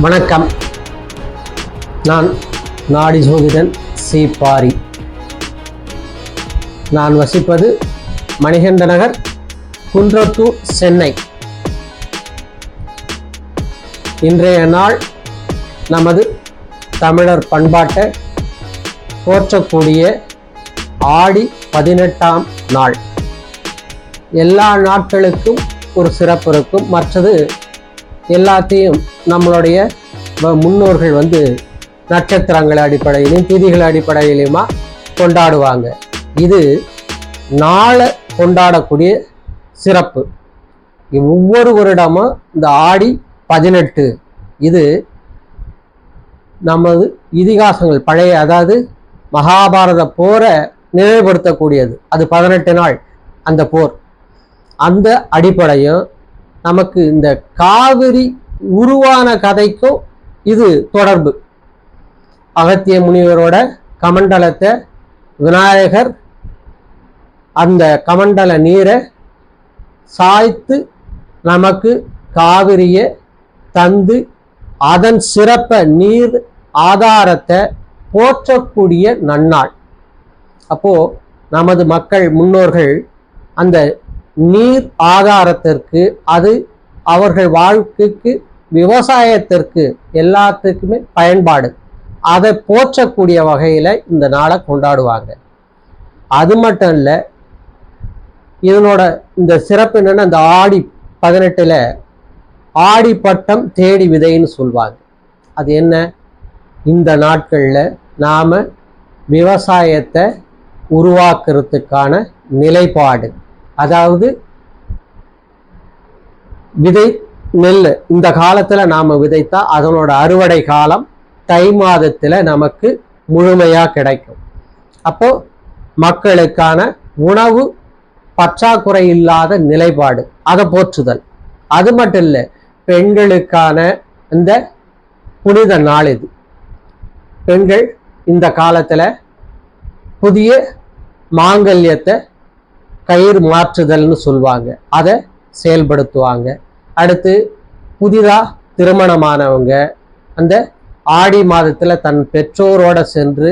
வணக்கம். நான் நாடி ஜோதிடன் சி பாரி. நான் வசிப்பது மணிகண்ட நகர் குன்றத்தூர் சென்னை. இன்றைய நாள் நமது தமிழர் பண்பாட்டை போற்றக்கூடிய ஆடி பதினெட்டாம் நாள். எல்லா நாட்களுக்கும் ஒரு சிறப்பு இருக்கும். மற்றது எல்லாத்தையும் நம்மளுடைய முன்னோர்கள் வந்து நட்சத்திரங்கள் அடிப்படையிலையும் திதிகள் அடிப்படையிலுமா கொண்டாடுவாங்க. இது நாளை கொண்டாடக்கூடிய சிறப்பு. ஒவ்வொரு வருடமும் இந்த ஆடி பதினெட்டு இது நமது இதிகாசங்கள் பழைய அதாவது மகாபாரத போரை நினைவுபடுத்தக்கூடியது. அது பதினெட்டு நாள் அந்த போர். அந்த அடிப்படையும் நமக்கு இந்த காவிரி உருவான கதைக்கும் இது தொடர்பு. அகத்திய முனிவரோட கமண்டலத்தை விநாயகர் அந்த கமண்டல நீரை சாய்த்து நமக்கு காவிரியை தந்து அதன் சிறப்பை நீர் ஆதாரத்தை போற்றக்கூடிய நன்னாள். அப்போ நமது மக்கள் முன்னோர்கள் அந்த நீர் ஆதாரத்திற்கு அது அவர்கள் வாழ்க்கைக்கு விவசாயத்திற்கு எல்லாத்துக்குமே பயன்பாடு. அதை போற்றக்கூடிய வகையில் இந்த நாளை கொண்டாடுவாங்க. அது மட்டும் இல்லை இதனோட இந்த சிறப்பு என்னென்னா இந்த ஆடி பதினெட்டில் ஆடி பட்டம் தேடி விதைன்னு சொல்லுவாங்க அது என்ன? இந்த நாட்களில் நாம் விவசாயத்தை உருவாக்குறதுக்கான நிலைப்பாடு. அதாவது விதை நெல் இந்த காலத்துல நாம விதைத்தா அதனோட அறுவடை காலம் தை மாதத்துல நமக்கு முழுமையா கிடைக்கும். அப்போ மக்களுக்கான உணவு பற்றாக்குறை இல்லாத நிலைப்பாடு அதை போற்றுதல். அது மட்டும் இல்லை பெண்களுக்கான இந்த புனித நாள் இது. பெண்கள் இந்த காலத்துல புதிய மாங்கல்யத்தை கயிறு மாற்றுதல்னு சொல்லுவாங்க அதை செயல்படுத்துவாங்க. அடுத்து புதிதாக திருமணமானவங்க அந்த ஆடி மாதத்தில் தன் பெற்றோரோட சென்று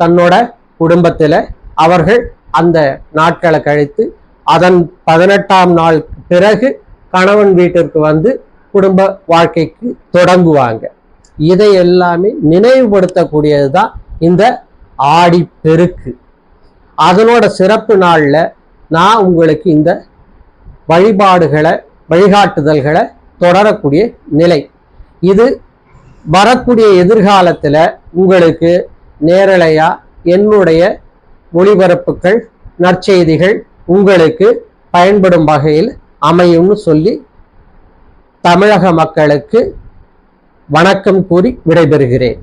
தன்னோட குடும்பத்தில் அவர்கள் அந்த நாட்களை கழித்து அதன் பதினெட்டாம் நாள் பிறகு கணவன் வீட்டிற்கு வந்து குடும்ப வாழ்க்கைக்கு தொடங்குவாங்க. இதை எல்லாமே நினைவுபடுத்தக்கூடியது தான் இந்த ஆடி பெருக்கு. அதனோட சிறப்பு நாளில் நான் உங்களுக்கு இந்த வழிபாடுகளை வழிகாட்டுதல்களை தொடரக்கூடிய நிலை. இது வரக்கூடிய எதிர்காலத்தில் உங்களுக்கு நேரலையாக என்னுடைய ஒளிபரப்புகள் நற்செய்திகள் உங்களுக்கு பயன்படும் வகையில் அமையும்னு சொல்லி தமிழக மக்களுக்கு வணக்கம் கூறி விடைபெறுகிறேன்.